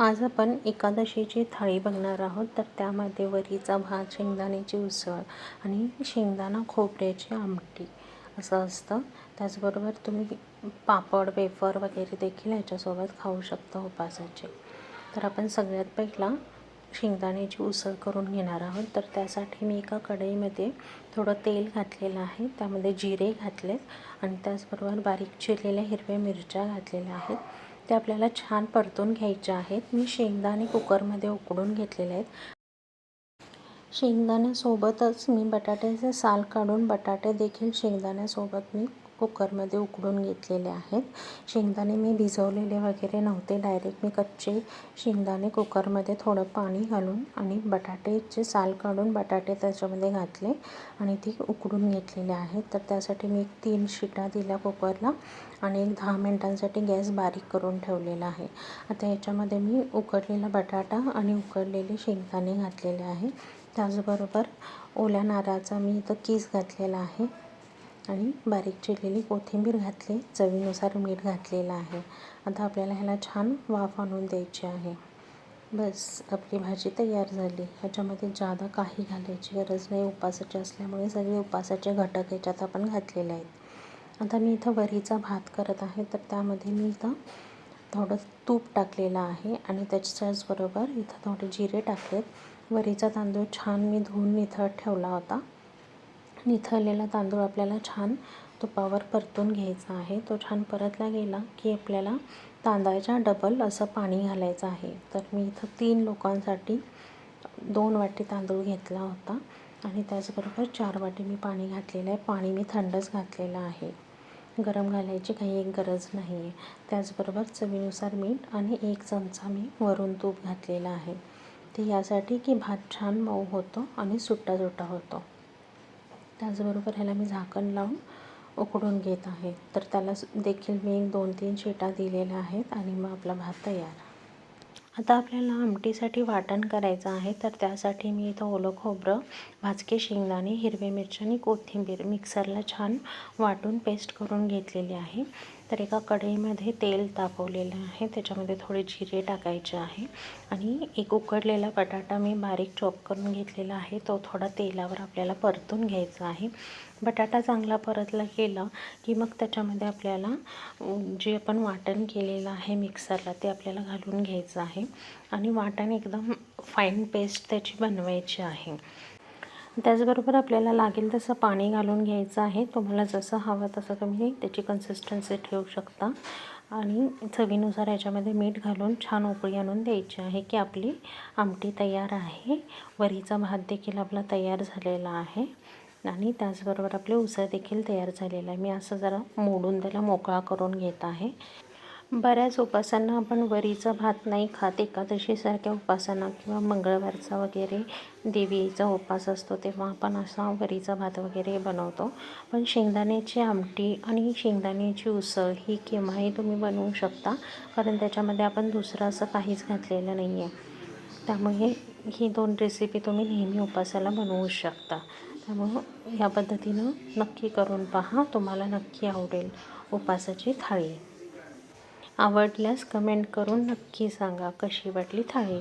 आज आपण एकादशीची थाळी बघणार आहोत. तर त्यामध्ये वरीचा भात शेंगदाण्याची उसळ आणि शेंगदाणा खोबऱ्याची आमटी असं असतं. त्याचबरोबर तुम्ही पापड वेफर वगैरे देखील ह्याच्यासोबत खाऊ शकता उपासाचे. तर आपण सगळ्यात पहिला शेंगदाण्याची उसळ करून घेणार आहोत. तर त्यासाठी मी एका कढईमध्ये थोडं तेल घातलेलं आहे. त्यामध्ये जिरे घातलेत आणि त्याचबरोबर बारीक चिरलेल्या हिरव्या मिरच्या घातलेल्या आहेत. ते आपल्याला छान परतून घ्यायचे आहेत. मी शेंगदाणे कुकरमध्ये उकडून घेतलेले आहेत. शेंगदाण्यासोबतच मी बटाट्याचे साल काढून बटाटे देखील शेंगदाण्यासोबत मी कुकरमध्ये उकडून घेतलेले आहेत. शेंगदाणे मी भिजवलेले वगैरे नव्हते. डायरेक्ट मी कच्चे शेंगदाणे कुकरमध्ये थोडं पाणी घालून आणि बटाट्याचे साल काढून बटाटे त्याच्यामध्ये घातले आणि ती उकडून घेतलेले आहेत. तर त्यासाठी मी एक तीन शिटा दिल्या कुकरला आणि एक दहा मिनटांसाठी गॅस बारीक करून ठेवलेला आहे. आता याच्यामध्ये मी उकडलेला बटाटा आणि उकडलेले शेंगदाणे घातलेले आहे. त्याचबरोबर ओल्या नारळाचा मी इथं कीस घातलेला आहे. आणि बारीक चिरलेली कोथिंबीर घातली चवीनुसार मीठ घातलेलं आहे. आता आपल्याला ह्याला छान वाफ आणून द्यायची आहे. बस आपली भाजी तयार झाली. ह्याच्यामध्ये जादा काही घालायची गरज नाही उपासाची असल्यामुळे सगळे उपासाचे घटक याच्यात आपण घातलेले आहेत. आता मी इथं वरीचा भात करत आहे तर त्यामध्ये मी इथं थोडं तूप टाकलेलं आहे आणि त्याच्याचबरोबर इथं थोडे जिरे टाकलेत. वरीचा तांदूळ छान मी धुवून इथं ठेवला होता. निथळलेला तांदूळ आपल्याला छान तुपावर परतून घ्यायचा आहे. तो छान परतला गेला की आपल्याला तांदळाच्या डबल असं पाणी घालायचं आहे. तर मी इथं तीन लोकांसाठी दोन वाटी तांदूळ घेतला होता आणि त्याचबरोबर चार वाटी मी पाणी घातलेलं आहे. पाणी मी थंडच घातलेलं आहे. गरम घालायची काही एक गरज नाही आहे त्याचबरोबर चवीनुसार मीठ आणि एक चमचा मी वरून तूप घातलेला आहे. ते यासाठी की भात छान मऊ होतो आणि सुट्टा सुट्टा होतो. त्याचबरोबर ह्याला मी झाकण लावून उकडून घेत आहे. तर त्याला देखील मी एक दोन तीन शिटा दिलेल्या आहेत आणि मग आपला भात तयार. आता आपल्याला आमटीसाठी वाटण करायचं आहे. तर त्यासाठी मी इथं ओलं खोबरं भाजके शेंगदाणे हिरवे मिरची आणि कोथिंबीर मिक्सरला छान वाटून पेस्ट करून घेतलेली आहे. तर एका कढईमध्ये तेल तापवलेलं आहे. त्याच्यामध्ये थोडे जिरे टाकायचे आहे. आणि एक उकडलेला बटाटा मी बारीक चॉप करून घेतलेला आहे. तो थोडा तेलावर आपल्याला परतून घ्यायचा आहे. बटाटा चांगला परतला गेला की मग त्याच्यामध्ये आपल्याला जे आपण वाटण केलेलं आहे मिक्सरला ते आपल्याला घालून घ्यायचं आहे. आणि वाटण एकदम फाईन पेस्ट त्याची बनवायची आहे. त्याचबरोबर आपल्याला लागेल तसं पाणी घालून घ्यायचं आहे. तुम्हाला जसं हवं तसं तुम्ही त्याची कन्सिस्टन्सी ठेवू शकता. आणि चवीनुसार याच्यामध्ये मीठ घालून छान उकळी आणून द्यायची आहे की आपली आमटी तयार आहे. वरीचा भात देखील आपला तयार झालेला आहे. आणि त्याचबरोबर आपले उसळ देखील तयार झालेला आहे. मी असं जरा मोडून त्याला मोकळा करून घेत आहे. बऱ्याच उपासांना आपण वरीचा भात नाही खात. एकादशीसारख्या उपासांना किंवा मंगळवारचा वगैरे देवीचा उपास असतो तेव्हा आपण असा वरीचा भात वगैरे बनवतो. पण शेंगदाण्याची आमटी आणि शेंगदाण्याची उसळ ही केव्हाही तुम्ही बनवू शकता कारण त्याच्यामध्ये आपण दुसरं असं काहीच घातलेलं नाही आहे त्यामुळे ही दोन रेसिपी तुम्ही नेहमी उपासाला बनवू शकता. त्यामुळं या पद्धतीनं नक्की करून पहा तुम्हाला नक्की आवडेल उपासाची थाळी. आवडल्यास कमेंट करून नक्की सांगा कशी वाटली थाळी.